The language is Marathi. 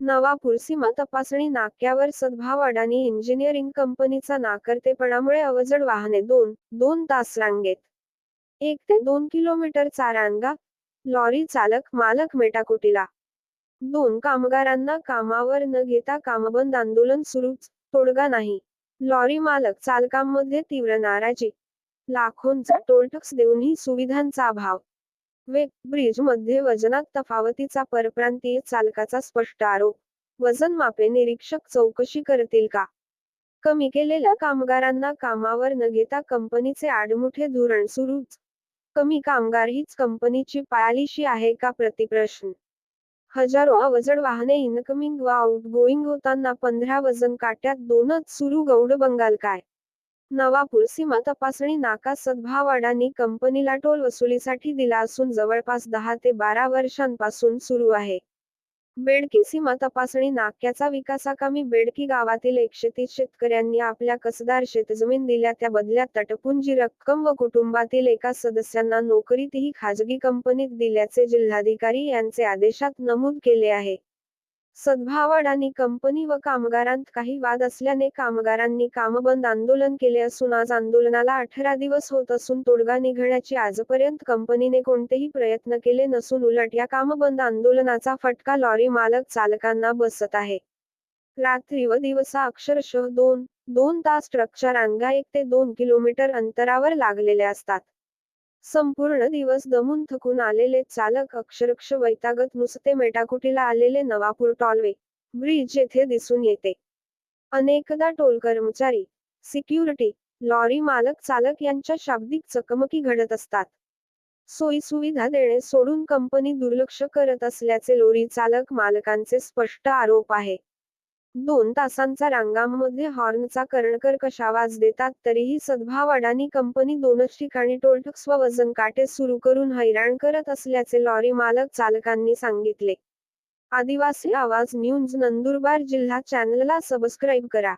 नवापूर सीमा तपासणी नाक्यावर सद्भाव अडाणी इंजिनिअरिंग कंपनीचा नाकर्तेपणामुळे अवजड वाहने दोन दोन तास रांगेत. एक ते दोन किलोमीटरचा रांगा लॉरी चालक मालक मेटाकुटीला. दोन कामगारांना कामावर न घेता कामबंद आंदोलन सुरूच तोडगा नाही. लॉरी मालक चालकांमध्ये तीव्र नाराजी. लाखोंचा टोलटक्स देऊनही सुविधांचा अभाव. वेब ब्रिजमध्ये वजनात तफावतीचा परप्रांतीय चालकाचा स्पष्ट आरोप. वजन मापे निरीक्षक चौकशी करतील का? कमी केलेल्या कामगारांना कामावर न घेता कंपनीचे आडमुठे धोरण सुरूच. कमी कामगार हीच कंपनीची पायालीशी आहे का? प्रतिप्रश्न. हजारो अवजड वाहने इनकमिंग व आउटगोईंग होताना पंधरा वजन काट्यात दोनच सुरू गौड बंगाल काय? नवापूर सीमा तपासणी नाका सद्भाव कंपनीला टोल वसुलीसाठी दिला असून जवळपास दहा ते बारा वर्षांपासून सुरू आहे. बेडकी सीमा तपासणी नाक्याचा विकासाकामी बेडकी गावातील एकशे तीस शेतकऱ्यांनी आपल्या कसदार शेतजमीन दिल्या त्या बदल्यात तटपुंजी रक्कम व कुटुंबातील एका सदस्यांना नोकरीतही खाजगी कंपनीत दिल्याचे जिल्हाधिकारी यांचे आदेशात नमूद केले आहे. सद्भावड आणि कंपनी व कामगारांत काही वाद असल्याने कामगारांनी कामबंद आंदोलन केले असून आज आंदोलनाला अठरा दिवस होत असून तोडगा निघण्याची आजपर्यंत कंपनीने कोणतेही प्रयत्न केले नसून उलट या कामबंद आंदोलनाचा फटका लॉरी मालक चालकांना बसत आहे. रात्री व दिवसा अक्षरशः दोन दोन तास ट्रकच्या रांगा एक ते दोन किलोमीटर अंतरावर लागलेल्या असतात. संपूर्ण दिवस दमून थकून आलेले चालक अक्षरक्ष वैतागत नुसते मेटाकुटीला आलेले नवापूर टॉलवे ब्रिज येथे दिसून येते. अनेकदा टोल कर्मचारी सिक्युरिटी लॉरी मालक चालक यांच्या शाब्दिक चकमकी घडत असतात. सोयी सुविधा देणे सोडून कंपनी दुर्लक्ष करत असल्याचे लोरी चालक मालकांचे स्पष्ट आरोप आहे. दोन तासांचा रांगांमध्ये हॉर्नचा कर्णकर आवाज देतात तरीही सद्भाव अडाणी कंपनी दोनच ठिकाणी टोलटक्स स्ववजन वजन काटे सुरू करून हैराण करत असल्याचे लॉरी मालक चालकांनी सांगितले. आदिवासी आवाज न्यूज नंदुरबार जिल्हा चॅनलला सबस्क्राईब करा.